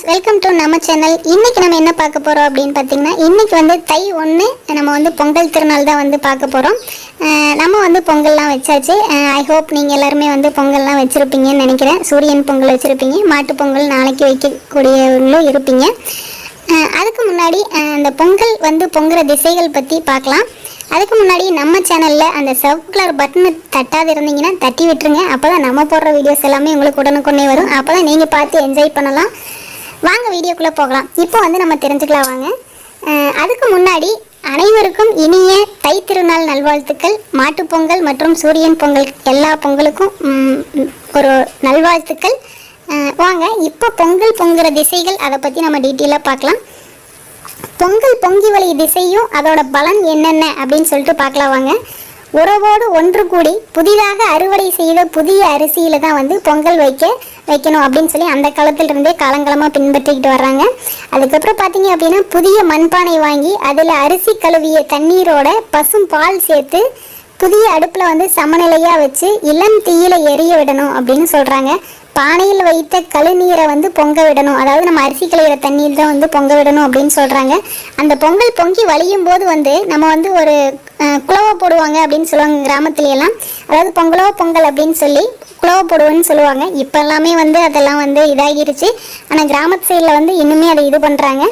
Friends welcome to நம்ம channel இன்றைக்கி நம்ம என்ன பார்க்க போகிறோம் அப்படின்னு பார்த்தீங்கன்னா இன்றைக்கி வந்து தை ஒன்று நம்ம வந்து பொங்கல் திருநாள் தான் வந்து பார்க்க போகிறோம் நம்ம வந்து பொங்கல்லாம் வச்சாச்சு. ஐ ஹோப் நீங்கள் எல்லாருமே வந்து பொங்கல்லாம் வச்சுருப்பீங்கன்னு நினைக்கிறேன். சூரியன் பொங்கல் வச்சுருப்பீங்க மாட்டு பொங்கல் நாளைக்கு வைக்கக்கூடியவங்களும் இருப்பீங்க. அதுக்கு முன்னாடி அந்த பொங்கல் வந்து பொங்குற திசைகள் பற்றி பார்க்கலாம். அதுக்கு முன்னாடி நம்ம சேனலில் அந்த சிவப்பு கலர் பட்டனை தட்டாது இருந்தீங்கன்னா தட்டி விட்டுருங்க. அப்போ தான் நம்ம போடுற வீடியோஸ் எல்லாமே உங்களுக்கு உடனுக்குடனே வரும். அப்போ தான் நீங்கள் பார்த்து என்ஜாய் பண்ணலாம். வாங்க வீடியோக்குள்ளே போகலாம். இப்போ வந்து நம்ம தெரிஞ்சுக்கலாம் வாங்க. அதுக்கு முன்னாடி அனைவருக்கும் இனிய தை திருநாள் நல்வாழ்த்துக்கள் மாட்டுப்பொங்கல் மற்றும் சூரியன் பொங்கல் எல்லா பொங்கலுக்கும் ஒரு நல்வாழ்த்துக்கள். வாங்க இப்போ பொங்கல் பொங்குற திசைகள் அதை பற்றி நம்ம டீட்டெயிலாக பார்க்கலாம். பொங்கல் பொங்கி வழி திசையும் அதோட பலன் என்னென்ன அப்படின்னு சொல்லிட்டு பார்க்கலாம் வாங்க. உறவோடு ஒன்று கூடி புதிதாக அறுவடை செய்த புதிய அரிசியில் தான் வந்து பொங்கல் வைக்க வைக்கணும் அப்படின்னு சொல்லி அந்த காலத்திலிருந்தே காலங்காலமாக பின்பற்றிக்கிட்டு வர்றாங்க. அதுக்கப்புறம் பார்த்தீங்க அப்படின்னா புதிய மண்பானை வாங்கி அதில் அரிசி கழுவிய தண்ணீரோட பசும் பால் சேர்த்து புதிய அடுப்பில் வந்து சமநிலையாக வச்சு இளம் தீயில எரிய விடணும் அப்படின்னு சொல்கிறாங்க பானையில் வைத்த கழுநீரை வந்து பொங்க விடணும். அதாவது நம்ம அரிசி கழுவுற தண்ணீர் தான் வந்து பொங்க விடணும் அப்படின்னு சொல்கிறாங்க அந்த பொங்கல் பொங்கி வழியும் போது வந்து நம்ம வந்து ஒரு குழவை குலவை போடுவாங்க அப்படின்னு சொல்லுவாங்க கிராமத்துலையெல்லாம் அதாவது பொங்கலோ பொங்கல் அப்படின்னு சொல்லி குலவை போடுவோன்னு சொல்லுவாங்க. இப்போ எல்லாமே வந்து அதெல்லாம் வந்து இதாகிருச்சு. ஆனால் கிராமத்து சைடில் வந்து இன்னுமே அதை இது பண்ணுறாங்க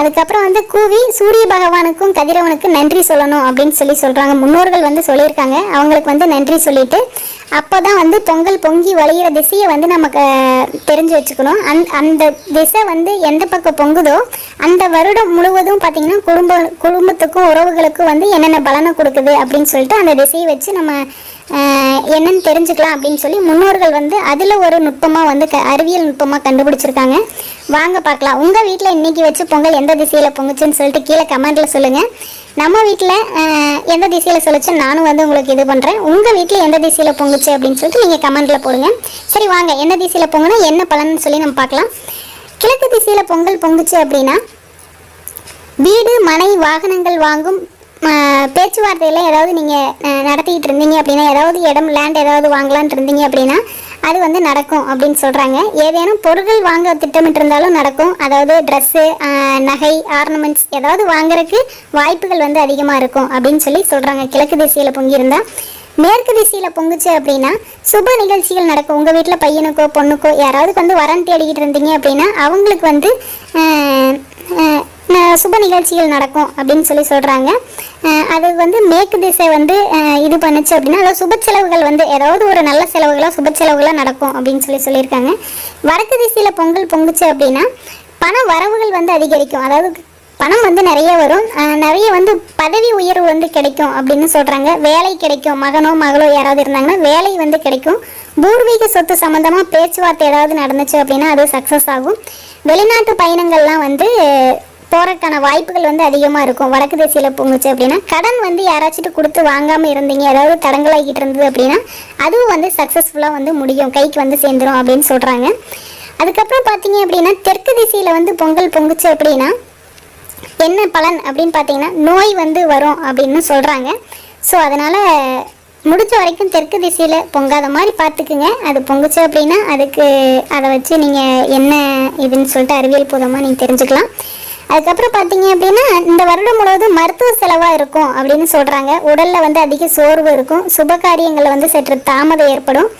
அதுக்கப்புறம் வந்து கூவி சூரிய பகவானுக்கும் கதிரவனுக்கு நன்றி சொல்லணும் அப்படின்னு சொல்லி சொல்கிறாங்க முன்னோர்கள் வந்து சொல்லியிருக்காங்க. அவங்களுக்கு வந்து நன்றி சொல்லிட்டு அப்போ தான் வந்து பொங்கல் பொங்கி வழியிற திசையை வந்து நமக்கு தெரிஞ்சு வச்சுக்கணும். அந் அந்த திசை வந்து எந்த பக்கம் பொங்குதோ அந்த வருடம் முழுவதும் பார்த்திங்கன்னா குடும்ப குடும்பத்துக்கும் உறவுகளுக்கும் வந்து என்னென்ன பலனை கொடுக்குது அப்படின்னு சொல்லிட்டு அந்த திசையை வச்சு நம்ம என்னன்னு தெரிஞ்சுக்கலாம் அப்படின்னு சொல்லி முன்னோர்கள் வந்து அதில் ஒரு நுட்பமாக வந்து க அறிவியல் நுட்பமாக கண்டுபிடிச்சிருக்காங்க. வாங்க பார்க்கலாம். உங்கள் வீட்டில் இன்னைக்கு வச்சு பொங்கல் எந்த திசையில் பொங்குச்சுன்னு சொல்லிட்டு கீழே கமெண்ட்டில் சொல்லுங்கள் நம்ம வீட்டில் எந்த திசையில் சொல்லிச்சு நானும் வந்து உங்களுக்கு இது பண்ணுறேன் உங்கள் வீட்டில் எந்த திசையில் பொங்குச்சு அப்படின்னு சொல்லிட்டு நீங்கள் கமெண்ட்டில் போடுங்க. சரி வாங்க. எந்த திசையில் பொங்குனா என்ன பலன்னு சொல்லி நம்ம பார்க்கலாம். கிழக்கு திசையில் பொங்கல் பொங்குச்சு அப்படின்னா வீடு மனை வாகனங்கள் வாங்கும் பேச்சுவார்த்தையில் ஏதாவது நீங்கள் நடத்திக்கிட்டு இருந்தீங்க அப்படின்னா ஏதாவது இடம் லேண்ட் ஏதாவது வாங்கலான் இருந்தீங்க அப்படின்னா அது வந்து நடக்கும் அப்படின்னு சொல்கிறாங்க ஏதேனும் பொருட்கள் வாங்க திட்டமிட்டு இருந்தாலும் நடக்கும். அதாவது ட்ரெஸ்ஸு நகை ஆர்னமெண்ட்ஸ் ஏதாவது வாங்குறதுக்கு வாய்ப்புகள் வந்து அதிகமாக இருக்கும் அப்படின்னு சொல்லி சொல்கிறாங்க கிழக்கு திசையில் பொங்கியிருந்தால் மேற்கு திசையில் பொங்குச்சு அப்படின்னா சுப நிகழ்ச்சிகள் நடக்கும். உங்கள் வீட்டில் பையனுக்கோ பொண்ணுக்கோ யாராவது வந்து வரன் தேடிக்கிட்டு இருந்தீங்க அப்படின்னா அவங்களுக்கு வந்து சுப நிகழ்ச்சிகள் நடக்கும் அப்படின்னு சொல்லி சொல்கிறாங்க அது வந்து மேற்கு திசை வந்து இது பண்ணுச்சு அப்படின்னா அதாவது சுப செலவுகள் வந்து ஏதாவது ஒரு நல்ல செலவுகளாக சுப செலவுகளாக நடக்கும் அப்படின்னு சொல்லி சொல்லியிருக்காங்க. வடக்கு திசையில் பொங்கல் பொங்குச்சு அப்படின்னா பண வரவுகள் வந்து அதிகரிக்கும். அதாவது பணம் வந்து நிறைய வரும். நிறைய வந்து பதவி உயர்வு வந்து கிடைக்கும் அப்படின்னு சொல்கிறாங்க வேலை கிடைக்கும். மகனோ மகளோ யாராவது இருந்தாங்கன்னா வேலை வந்து கிடைக்கும். பூர்வீக சொத்து சம்மந்தமாக பேச்சுவார்த்தை ஏதாவது நடந்துச்சு அப்படின்னா அது சக்ஸஸ் ஆகும். வெளிநாட்டு பயணங்கள்லாம் வந்து போகிறதுக்கான வாய்ப்புகள் வந்து அதிகமாக இருக்கும். வடக்கு திசையில் பொங்குச்சு அப்படின்னா கடன் வந்து யாராச்சும் கொடுத்து வாங்காமல் இருந்தீங்க ஏதாவது தடங்கலாகிட்டு இருந்தது அப்படின்னா அதுவும் வந்து சக்ஸஸ்ஃபுல்லாக வந்து முடியும். கைக்கு வந்து சேர்ந்துரும் அப்படின்னு சொல்கிறாங்க அதுக்கப்புறம் பார்த்தீங்க அப்படின்னா தெற்கு திசையில் வந்து பொங்கல் பொங்குச்சு அப்படின்னா என்ன பலன் அப்படின்னு பார்த்தீங்கன்னா நோய் வந்து வரும் அப்படின்னு சொல்கிறாங்க ஸோ அதனால் முடிஞ்ச வரைக்கும் தெற்கு திசையில் பொங்காத மாதிரி பார்த்துக்குங்க அது பொங்குச்சு அப்படின்னா அதுக்கு அதை வச்சு நீங்கள் என்ன இதுன்னு சொல்லிட்டு அறிவியல் பூர்வமாக நீங்கள் தெரிஞ்சுக்கலாம். அதுக்கப்புறம் பார்த்தீங்க அப்படின்னா இந்த வருடம் முழுவதும் மருத்துவ செலவாக இருக்கும் அப்படின்னு சொல்கிறாங்க உடலில் வந்து அதிக சோர்வு இருக்கும். சுப காரியங்களில் வந்து சற்று தாமதம் ஏற்படும்.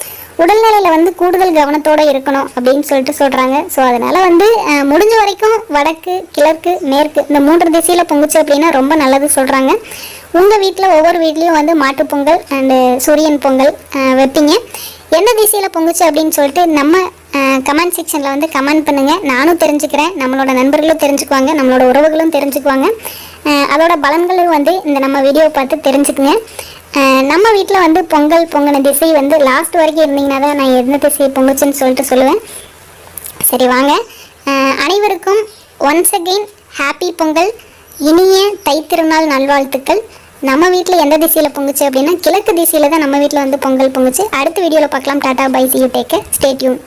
உடல்நிலையில் வந்து கூடுதல் கவனத்தோடு இருக்கணும் அப்படின்னு சொல்லிட்டு சொல்கிறாங்க ஸோ அதனால் வந்து முடிஞ்ச வரைக்கும் வடக்கு கிழக்கு மேற்கு இந்த மூன்று திசையில் பொங்குச்சு அப்படின்னா ரொம்ப நல்லது சொல்கிறாங்க உங்கள் வீட்டில் ஒவ்வொரு வீட்லேயும் வந்து மாட்டுப் பொங்கல் அண்டு சூரியன் பொங்கல் வைப்பீங்க. எந்த திசையில் பொங்குச்சு அப்படின்னு சொல்லிட்டு நம்ம கமெண்ட் செக்ஷனில் வந்து கமெண்ட் பண்ணுங்கள் நானும் தெரிஞ்சுக்கிறேன். நம்மளோட நண்பர்களும் தெரிஞ்சுக்குவாங்க. நம்மளோட உறவுகளும் தெரிஞ்சுக்குவாங்க. அதோட பலன்களும் வந்து இந்த நம்ம வீடியோவை பார்த்து தெரிஞ்சுக்குங்க. நம்ம வீட்டில் வந்து பொங்கல் பொங்கின திசை வந்து லாஸ்ட் வரைக்கும் இருந்தீங்கன்னா தான் நான் எந்த திசையை பொங்குச்சுன்னு சொல்லிட்டு சொல்லுவேன். சரி வாங்க. அனைவருக்கும் ஒன்ஸ் அகெயின் ஹாப்பி பொங்கல் இனிய தைத்திருநாள் நல்வாழ்த்துக்கள். நம்ம வீட்டில் எந்த திசையில் பொங்குச்சு அப்படின்னா கிழக்கு திசையில் தான் நம்ம வீட்டில் வந்து பொங்கல் பொங்குச்சு. அடுத்த வீடியோவில் பார்க்கலாம். Tata bye see you take stay tuned